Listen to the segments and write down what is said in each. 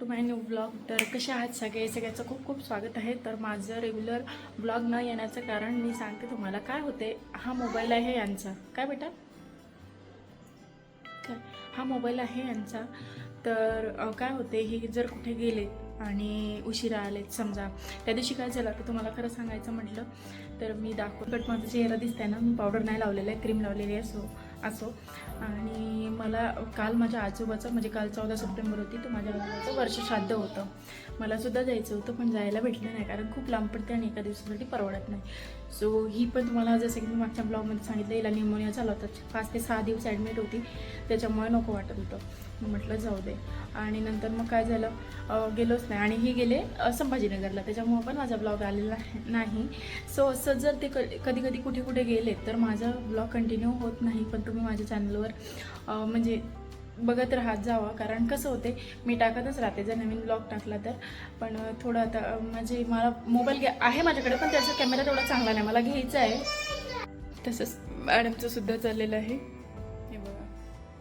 To my new blog तर कसे आहात सगळे? सगळ्याचं खूप खूप स्वागत आहे. तर माझं रेग्युलर ब्लॉग न येण्याचं कारण मी सांगते तुम्हाला काय होते. हा मोबाईल आहे यांचा. काय बेटा? काय? हा मोबाईल आहे यांचा. तर काय होते हे जर कुठे गेले आणि उशिरा आलेत समजा त्या दिवशी काय झालं तर तुम्हाला खरं सांगायचं म्हटलं तर मी दाखव बट माझा चेहरा दिसतंय ना मी पावडर नाही लावलेलं आहे क्रीम लावलेली आहे सो असो. आणि मला काल माझ्या आजोबाचं म्हणजे काल चौदा सप्टेंबर होती तर माझ्या आजोबाचं वर्ष श्राद्ध होतं. मला सुद्धा जायचं होतं पण जायला भेटलं नाही कारण खूप लांब पडते आणि एका दिवसासाठी परवडत नाही. सो ही पण तुम्हाला जसं की मी मागच्या ब्लॉगमध्ये सांगितलं हिला निमोनिया झाला होता. पाच ते सहा दिवस ॲडमिट होती. त्याच्यामुळे नको वाटत होतं. मग म्हटलं जाऊ दे. आणि नंतर मग काय झालं? गेलोच नाही. आणि ही गेले संभाजीनगरला. त्याच्यामुळं पण माझा ब्लॉग आलेला नाही. सो असं जर ते कधी कधी कुठे कुठे गेले तर माझा ब्लॉग कंटिन्यू होत नाही. पण तुम्ही माझ्या चॅनलवर म्हणजे बघत राहत जावा. कारण कसं होते मी टाकतच राहते. जर नवीन ब्लॉग टाकला तर. पण थोडं आता म्हणजे मला मोबाईल घ्या आहे माझ्याकडे पण त्याचा कॅमेरा तेवढा चांगला नाही. मला घ्यायचा आहे. तसंच मॅडमचं सुद्धा चाललेलं आहे. हे बघा.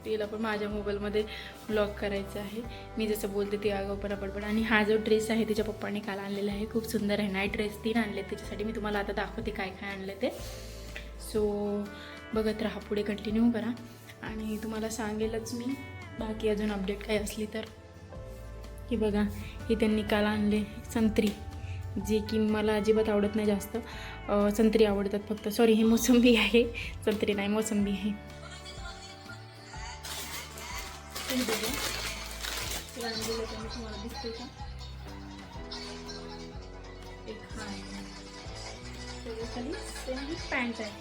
तिला पण माझ्या मोबाईलमध्ये ब्लॉग करायचं आहे. मी जसं बोलते ती आगाऊपणा पडपड आणि हा जो ड्रेस आहे तिच्या पप्पाने काल आणलेला आहे. खूप सुंदर आहे. नाईट ड्रेस तीन आणले त्याच्यासाठी मी तुम्हाला आता दाखवते काय काय आणलं ते. सो बघत राहा पुढे कंटिन्यू करा. आणि तुम्हाला सांगेलच मी बाकी अजून अपडेट काही असली तर. की बघा हे त्यांनी काल आणले संत्री. जे की मला अजिबात आवडत नाही जास्त. संत्री आवडतात फक्त. सॉरी हे मोसंबी आहे. संत्री नाही मोसंबी आहे. हे बघा. एक पॅन्ट आहे.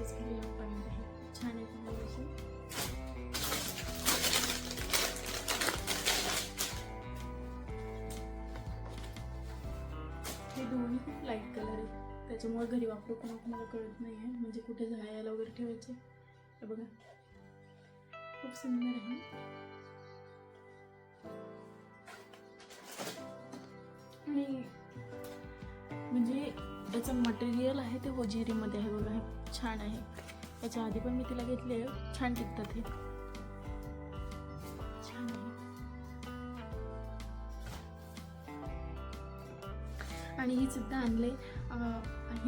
आणि त्याच्याच खाली हा आहे छान आहे हे दोन्ही खूप लाइट कलर आहेत. त्याच्यामुळे घरी वापरू कोणा मला कळत नाही आहे. म्हणजे कुठे जायला वगैरे ठेवायचे. हे बघा. खूप सुंदर आहे. आणि म्हणजे याचं मटेरियल आहे ते होजेरीमध्ये आहे बघा हे छान आहे. याच्या आधी पण मी तिला घेतले छान टिकतात हे. छान आहे. आणि ही सुद्धा आणले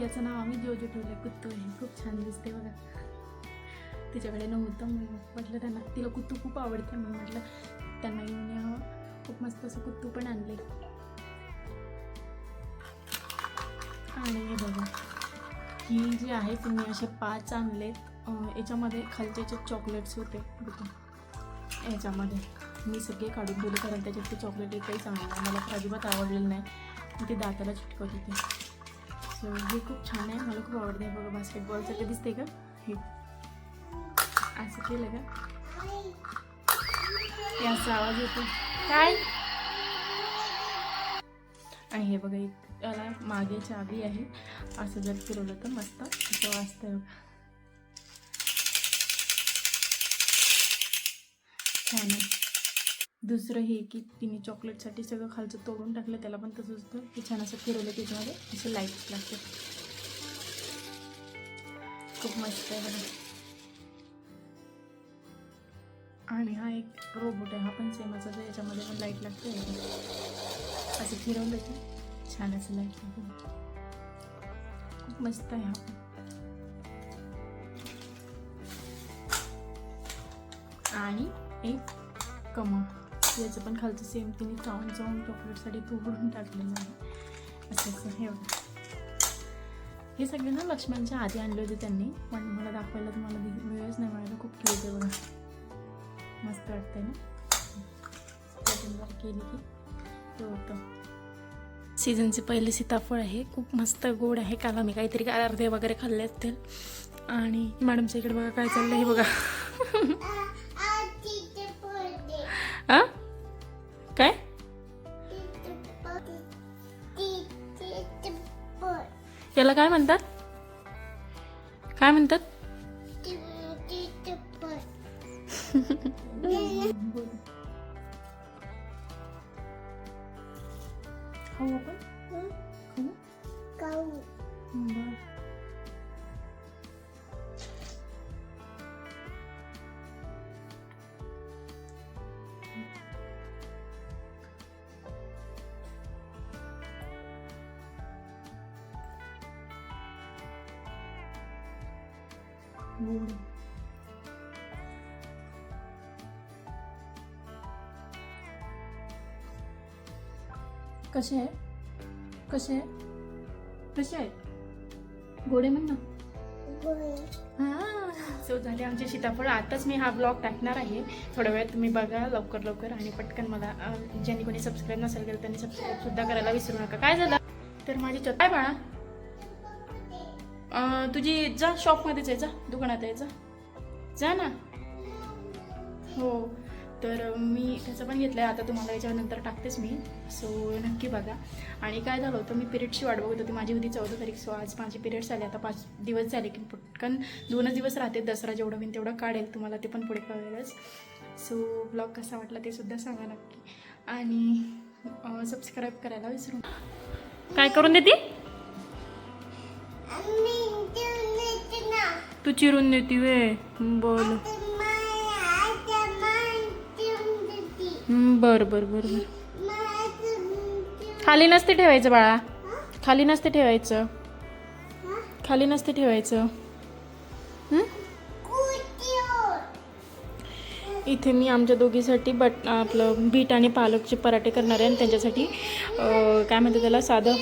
याचं नाव आम्ही जोजो ठेवलं कुत्तू आहे. खूप छान दिसते बघा. तिच्याकडे नव्हतं म्हटलं त्यांना. तिला कुत्तू खूप आवडते म्हणून म्हटलं त्यांना घेऊन यावं खूप मस्त असं कुत्तू पण आणले आणि हे बघा ही जी आहे ती मी असे पाच आणलेत याच्यामध्ये खालचे चॉकलेट्स होते बघा. याच्यामध्ये मी सगळे काढून दिले कारण त्याच्यात ते चॉकलेट एकही चांगलं नाही. मला अजिबात आवडलेलं नाही. ते दाताला चिटकत होते. सो हे खूप छान आहे. मला खूप आवडते. बघा बास्केटबॉलचं ते दिसते का? हे. असं केलं का? हे असा आवाज येतो. काय? आणि हे बघा एक याला मागे चावी आहे. असं जर फिरवलं तर मस्त असं वाजतं. बघा छान दुसरं हे की तिने चॉकलेटसाठी सगळं खालचं तोडून टाकलं त्याला पण तसंच असतं ते छान असं फिरवलं त्याच्यामध्ये असं लाइट लागते. खूप मस्त आहे बघा. आणि हा एक रोबोट आहे हा पण सेम असा याच्यामध्ये पण लाइट लागते. असं फिरवलं की छान असं लाइट खूप मस्त आहे हा. आणि एक कमळ. याचं पण खालचं सेम तिने चावून चावून चॉकलेटसाठी तोडून टाकलेलं आहे. असं असं हे हे सगळे ना लक्ष्मणच्या आधी आणले होते त्यांनी. पण मला दाखवायला तुम्हाला वेळच नाही मिळाला. खूप क्यूट आहे बघा. मस्त वाटतंय ना? केली की होतं. सीझनचे पहिले सीताफळ आहे. खूप मस्त गोड आहे. काल आम्ही काहीतरी अर्धे वगैरे खाल्ले असतील. आणि मॅडमच्या इकडे बघा काय चाललं हे बघा. काय? याला काय म्हणतात? काय म्हणतात? गोड. कसे आहे? कसे आहे? कसे आहे? गोडे म्हण ना. सो झाले आमचे सीताफळ. आताच मी हा ब्लॉग टाकणार आहे. थोड्या वेळात तुम्ही बघा लवकर लवकर आणि पटकन मला ज्यांनी कोणी सबस्क्राईब नसेल केलं त्यांनी सबस्क्राईब सुद्धा करायला विसरू नका. काय झालं? तर माझी चत काय बाळा? अं, तुझी जा शॉपमध्येच आहे जा दुकानात आहे जा. जा ना. हो तर मी त्याचं पण घेतलं आहे आता तुम्हाला याच्यानंतर टाकतेच मी. सो नक्की बघा. आणि काय झालं होतं मी पिरियडची वाट बघत होती. माझी होती चौदा तारीख. सो आज माझे पिरियड्स आले आता पाच दिवस झाले की पटकन दोनच दिवस राहते. दसरा जेवढं मी तेवढं काढेल तुम्हाला ते पण पुढे कळेलच. सो ब्लॉग कसा वाटला ते सुद्धा सांगा नक्की. आणि सबस्क्राईब करायला विसरू नका. काय करून देते? तू चिरून देते वे बोल. बर बर बर बर. खाली नसते ठेवायचं बाळा. खाली नसते ठेवायचं. खाली नसते ठेवायचं? इथे मी आमच्या दोघीसाठी बट आपलं बीट आणि पालकचे पराठे करणार आहे आणि त्यांच्यासाठी काय म्हणते त्याला साधं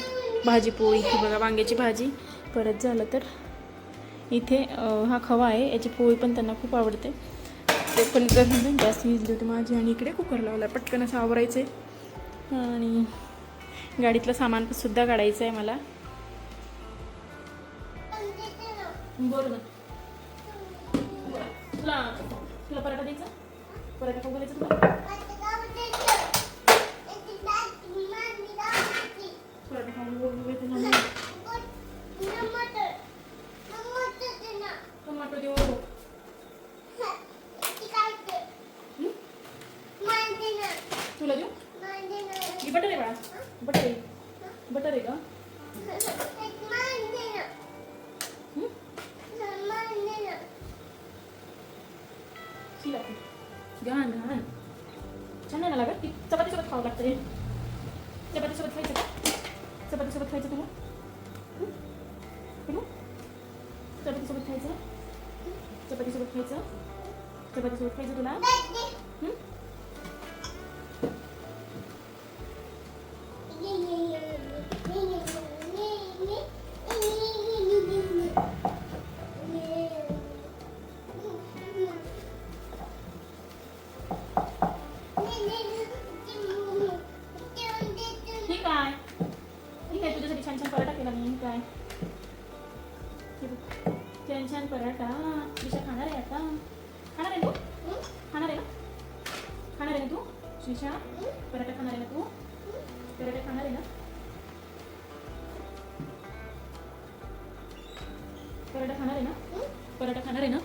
भाजी पोळी बघा वांग्याची भाजी. परत झालं तर इथे हा खवा आहे याची पोळी पण त्यांना खूप आवडते. ते पण करून जास्त विजली होती माझी आणि इकडे कुकर लावला पटकन असं आवरायचं आहे आणि गाडीतलं सामान सुद्धा काढायचं आहे मला. बोल ना तुला तुला पराठा द्यायचा? पराठा खाऊ घालायचा तुला पराठा खाऊ घालायचा ना. टोमॅटो देऊ हं? तुला देऊ ही बटर आहे बाळा बटर आहे बटर आहे का हं? शी लागते घाण घाण छान नाही ना लागत की चपातीसोबत खावं लागतं हे चपातीसोबत खायचं का चपातीसोबत खायचं तुला चपातीसोबत खायचं चपातीसोबत खायचं चपातीसोबत खायचं तुला शिशा पराठा खाणार आहे ना तू पराठा खाणार आहे ना पराठा खाणार आहे ना पराठा खाणार आहे ना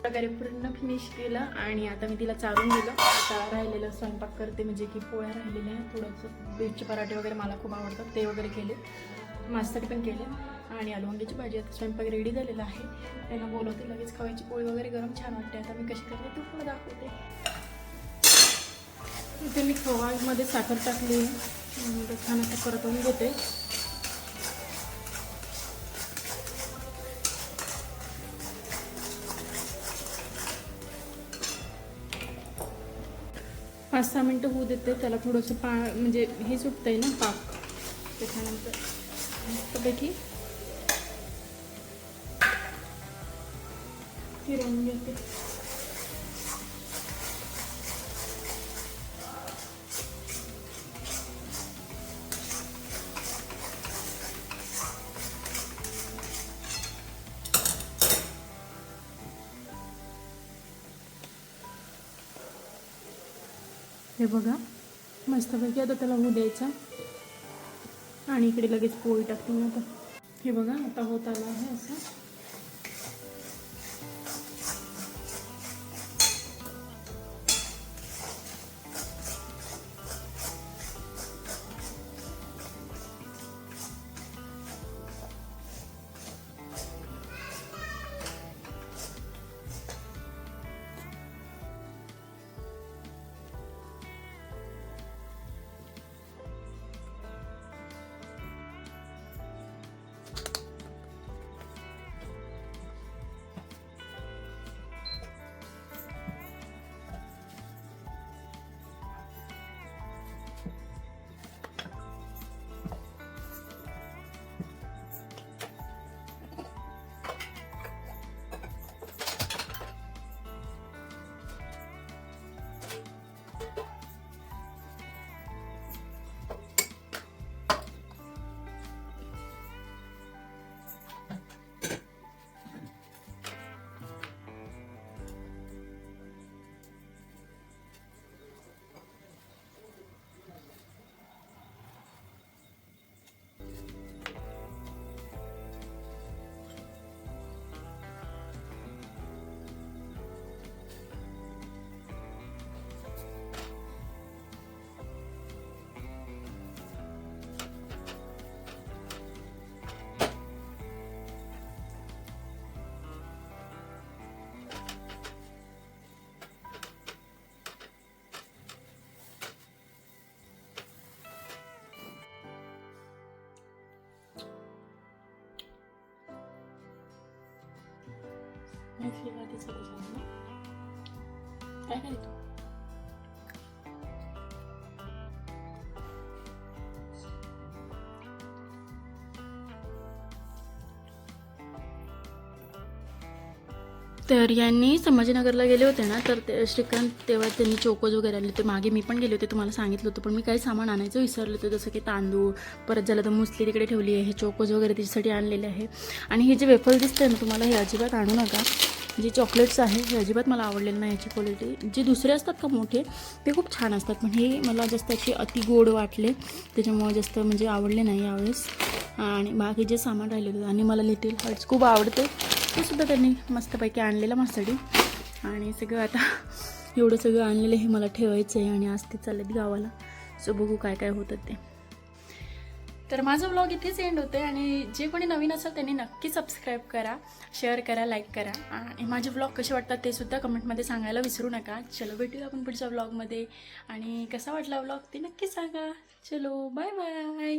प्रकारे पूर्ण फिनिश केलं आणि आता मी तिला चारून दिलं आता राहिलेलं स्वयंपाक करते म्हणजे की पोळ्या राहिलेल्या आहेत थोडंसं बीटचे पराठे वगैरे मला खूप आवडतात ते वगैरे केले माझ्यासाठी पण केले आणि आलू वांग्याची भाजी आता स्वयंपाक रेडी झालेला आहे. त्यांना बोलवते लगेच खवायची पोळी वगैरे गरम छान वाटते. आता मी कशी करते तू पुढे दाखवते. इथे मी खवामध्ये साखर टाकली. आणि छान असं परतवून घेते. पाच सहा मिनटं होऊ देते त्याला थोडंसं पा म्हणजे हे सुटतं आहे ना पाक. त्याच्यानंतर मस्तपैकी फिरवून घेते हे बघा मस्तपैकी आता त्याला होऊ द्यायचा. आणि इकडे लगेच पोळी टाकते आता. हे बघा आता होत आलं आहे असं. कुठली गाडीचं त्याच्यात काय काय तर यांनी संभाजीनगरला गेले होते ना तर ते श्रीकांत तेव्हा त्यांनी चोकोज वगैरे आले होते. मागे मी पण गेले होते तुम्हाला सांगितलं होतं. पण मी काही सामान आणायचं विसरलं होतं जसं की तांदूळ परत झालं तर मुसली तिकडे ठेवली आहे हे चोकोज वगैरे त्याच्यासाठी आणलेले आहे. आणि हे जे वेफल दिसतंय ना तुम्हाला हे अजिबात आणू नका. जे चॉकलेट्स आहे हे अजिबात मला आवडलेलं नाही याची क्वालिटी जे दुसरे असतात का मोठे ते खूप छान असतात. पण हे मला जास्त असे अति गोड वाटले. त्याच्यामुळे जास्त म्हणजे आवडले नाही यावेळेस. आणि बाकी जे सामान राहिले होते आणि मला लिटिल हर्ट्स खूप आवडते ते सुद्धा त्यांनी मस्तपैकी आणलेलं माझ्यासाठी. आणि सगळं आता एवढं सगळं आणलेलं हे मला ठेवायचं आहे आणि आज ते चाललेत गावाला. सो बघू काय काय होतं ते. तर माझं ब्लॉग इथेच एंड होते आणि जे कोणी नवीन असेल त्यांनी नक्की सबस्क्राईब करा शेअर करा लाईक करा. आणि माझे ब्लॉग कसे वाटतात ते सुद्धा कमेंटमध्ये सांगायला विसरू नका. चलो भेटूया आपण पुढच्या ब्लॉगमध्ये आणि कसा वाटला ब्लॉग ते नक्की सांगा. चलो बाय बाय